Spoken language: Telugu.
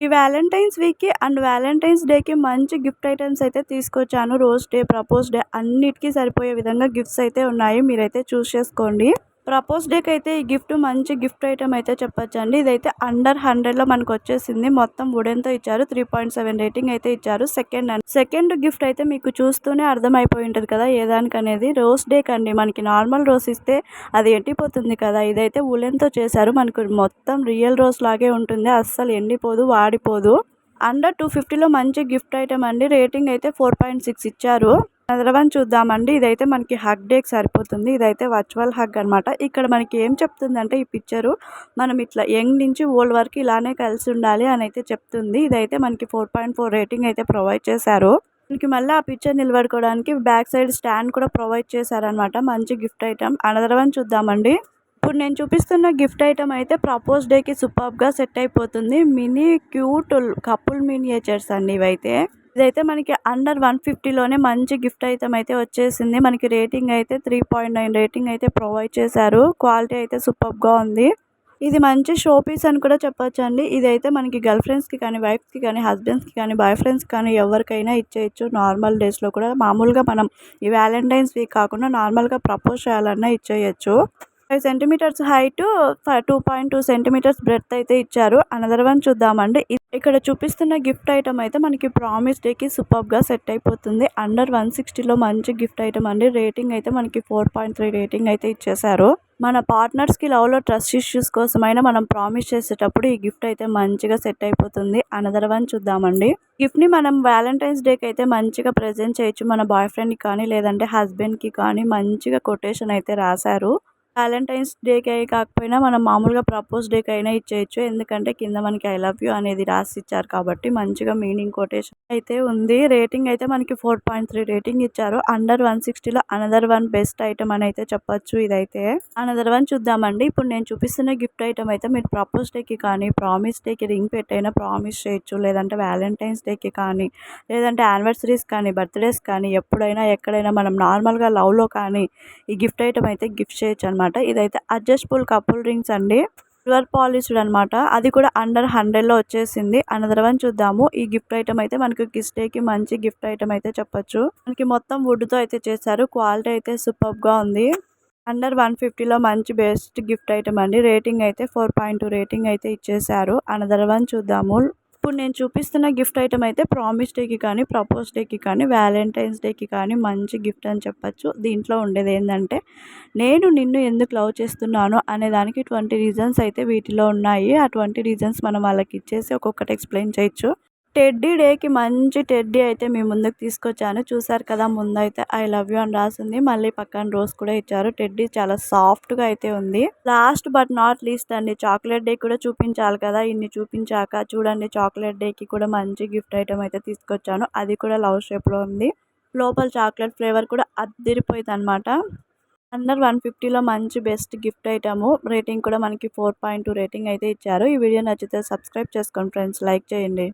ఈ వ్యాలంటైన్స్ వీక్కి అండ్ వ్యాలంటైన్స్ డేకి మంచి గిఫ్ట్ ఐటమ్స్ అయితే తీసుకొచ్చాను. రోజ్ డే ప్రపోజ్ డే అన్నిటికీ సరిపోయే విధంగా గిఫ్ట్స్ అయితే ఉన్నాయి. మీరైతే చూస్ చేసుకోండి. ప్రపోజ్ డేకి అయితే ఈ గిఫ్ట్ మంచి గిఫ్ట్ ఐటమ్ అయితే చెప్పొచ్చండి. ఇదైతే అండర్ హండ్రెడ్లో మనకు వచ్చేసింది మొత్తం వుడెన్తో ఇచ్చారు. త్రీ పాయింట్ సెవెన్ రేటింగ్ అయితే ఇచ్చారు. సెకండ్ అండ్ సెకండ్ గిఫ్ట్ అయితే మీకు చూస్తూనే అర్థమైపోయి ఉంటుంది కదా ఏ రోజ్ డేక్ అండి మనకి నార్మల్ రోజ్ ఇస్తే అది ఎండిపోతుంది కదా. ఇదైతే వులెన్తో చేశారు. మనకు మొత్తం రియల్ రోజ్ లాగే ఉంటుంది. అస్సలు ఎండిపోదు వాడిపోదు. అండర్ టూ ఫిఫ్టీలో మంచి గిఫ్ట్ ఐటమ్ అండి. రేటింగ్ అయితే ఫోర్ పాయింట్ సిక్స్ ఇచ్చారు. చదరవని చూద్దామండి. ఇదైతే మనకి హగ్ డేకి సరిపోతుంది. ఇదైతే వర్చువల్ హగ్ అనమాట ఇక్కడ మనకి ఏం చెప్తుందంటే ఈ పిక్చరు మనం ఇట్లా యంగ్ నుంచి ఓల్డ్ వరకు ఇలానే కలిసి ఉండాలి అని అయితే చెప్తుంది. ఇదైతే మనకి ఫోర్ పాయింట్ ఫోర్ రేటింగ్ అయితే ప్రొవైడ్ చేశారు. మనకి మళ్ళీ ఆ పిక్చర్ నిలబడుకోవడానికి బ్యాక్ సైడ్ స్టాండ్ కూడా ప్రొవైడ్ చేశారనమాట మంచి గిఫ్ట్ ఐటమ్. అనదరవని చూద్దామండి. ఇప్పుడు నేను చూపిస్తున్న గిఫ్ట్ ఐటమ్ అయితే ప్రపోజ్ డేకి సూపర్గా సెట్ అయిపోతుంది. మినీ క్యూట్ కపుల్ మినియేచర్స్ అండి ఇవైతే. ఇదైతే మనకి అండర్ వన్ ఫిఫ్టీలోనే మంచి గిఫ్ట్ ఐటమ్ అయితే వచ్చేసింది. మనకి రేటింగ్ అయితే త్రీ పాయింట్ నైన్ రేటింగ్ అయితే ప్రొవైడ్ చేశారు. క్వాలిటీ అయితే సూపర్గా ఉంది. ఇది మంచి షో పీస్ అని కూడా చెప్పొచ్చు అండి ఇదైతే మనకి గర్ల్ ఫ్రెండ్స్కి కానీ వైఫ్స్కి కానీ హస్బెండ్స్కి కానీ బాయ్ ఫ్రెండ్స్కి కానీ ఎవరికైనా ఇచ్చేయచ్చు. నార్మల్ డేస్లో కూడా మామూలుగా మనం ఈ వ్యాలంటైన్స్ వీక్ కాకుండా నార్మల్గా ప్రపోజ్ చేయాలన్నా ఇచ్చేయచ్చు. Five centimeters height two point two centimeters breadth అయితే ఇచ్చారు. అనదర్ వన్ చూద్దామండి. ఇక్కడ చూపిస్తున్న గిఫ్ట్ ఐటమ్ అయితే మనకి ప్రామిస్ డేకి సూపర్గా సెట్ అయిపోతుంది. అండర్ వన్ సిక్స్టీలో మంచి గిఫ్ట్ ఐటమ్ అండి. రేటింగ్ అయితే మనకి ఫోర్ పాయింట్ త్రీ రేటింగ్ అయితే ఇచ్చేసారు మన పార్ట్నర్స్కి లవ్లో ట్రస్ట్ ఇష్యూస్ కోసమైనా మనం ప్రామిస్ చేసేటప్పుడు ఈ గిఫ్ట్ అయితే మంచిగా సెట్ అయిపోతుంది. అనదర్ వన్ చూద్దామండి. గిఫ్ట్ని మనం వ్యాలంటైన్స్ డేకి అయితే మంచిగా ప్రజెంట్ చేయొచ్చు మన బాయ్ ఫ్రెండ్కి కానీ లేదంటే హస్బెండ్కి కానీ మంచిగా కొటేషన్ అయితే రాశారు. వ్యాలంటైన్స్ డేకి కాకపోయినా మనం మామూలుగా ప్రపోజ్ డేకి అయినా ఇచ్చేయచ్చు. ఎందుకంటే కింద మనకి ఐ లవ్ యూ అనేది రాసి ఇచ్చారు కాబట్టి మంచిగా మీనింగ్ కొటేషన్ అయితే ఉంది. రేటింగ్ అయితే మనకి ఫోర్ పాయింట్ త్రీ రేటింగ్ ఇచ్చారు. అండర్ వన్ సిక్స్టీలో అనదర్ వన్ బెస్ట్ ఐటమ్ అని అయితే చెప్పొచ్చు ఇదైతే. అనదర్ వన్ చూద్దామండి. ఇప్పుడు నేను చూపిస్తున్న గిఫ్ట్ ఐటమ్ అయితే మీరు ప్రపోజ్ డేకి కానీ ప్రామిస్ డేకి రింగ్ పెట్టైనా ప్రామిస్ చేయొచ్చు. లేదంటే వ్యాలంటైన్స్ డేకి కానీ లేదంటే యానివర్సరీస్ కానీ బర్త్డేస్ కానీ ఎప్పుడైనా ఎక్కడైనా మనం నార్మల్గా లవ్లో కానీ ఈ గిఫ్ట్ ఐటమ్ అయితే గిఫ్ట్ చేయొచ్చు అనమాట అనమాట ఇదైతే అడ్జస్టబుల్ కపుల్ రింగ్స్ అండి. సిల్వర్ పాలిష్డ్ అనమాట అది కూడా అండర్ హండ్రెడ్లో వచ్చేసింది. అనదర్ వన్ చూద్దాము. ఈ గిఫ్ట్ ఐటమ్ అయితే మనకి కిస్ డేకి మంచి గిఫ్ట్ ఐటమ్ అయితే చెప్పొచ్చు. మనకి మొత్తం వుడ్తో అయితే చేశారు. క్వాలిటీ అయితే సూపర్గా ఉంది. అండర్ వన్ ఫిఫ్టీలో మంచి బెస్ట్ గిఫ్ట్ ఐటమ్ అండి. రేటింగ్ అయితే ఫోర్ పాయింట్ టూ రేటింగ్ అయితే ఇచ్చేసారు అనదర్ వన్ చూద్దాము. ఇప్పుడు నేను చూపిస్తున్న గిఫ్ట్ ఐటమ్ అయితే ప్రామిస్ డేకి కానీ ప్రపోజ్ డేకి కానీ వ్యాలంటైన్స్ డేకి కానీ మంచి గిఫ్ట్ అని చెప్పచ్చు. దీంట్లో ఉండేది ఏంటంటే నేను నిన్ను ఎందుకు లవ్ చేస్తున్నాను అనే దానికి ట్వంటీ రీజన్స్ అయితే వీటిలో ఉన్నాయి. ఆ ట్వంటీ రీజన్స్ మనం వాళ్ళకి ఇచ్చేసి ఒక్కొక్కటి ఎక్స్ప్లెయిన్ చేయొచ్చు. టెడ్డీ డేకి మంచి టెడ్డీ అయితే మీ ముందుకు తీసుకొచ్చాను. చూసారు కదా ముందైతే ఐ లవ్ యూ అని రాసింది. మళ్ళీ పక్కన రోజ్ కూడా ఇచ్చారు. టెడ్డీ చాలా సాఫ్ట్గా అయితే ఉంది. లాస్ట్ బట్ నాట్ లీస్ట్ అండి చాక్లెట్ డే కూడా చూపించాలి కదా ఇన్ని చూపించాక చూడండి చాక్లెట్ డేకి కూడా మంచి గిఫ్ట్ ఐటమ్ అయితే తీసుకొచ్చాను. అది కూడా లవ్ షేప్లో ఉంది. లోపల చాక్లెట్ ఫ్లేవర్ కూడా అద్దరిపోయింది అనమాట అండర్ వన్ ఫిఫ్టీలో మంచి బెస్ట్ గిఫ్ట్ ఐటము. రేటింగ్ కూడా మనకి ఫోర్ పాయింట్ టూ రేటింగ్ అయితే ఇచ్చారు. ఈ వీడియో నచ్చితే సబ్స్క్రైబ్ చేసుకోండి ఫ్రెండ్స్. లైక్ చేయండి.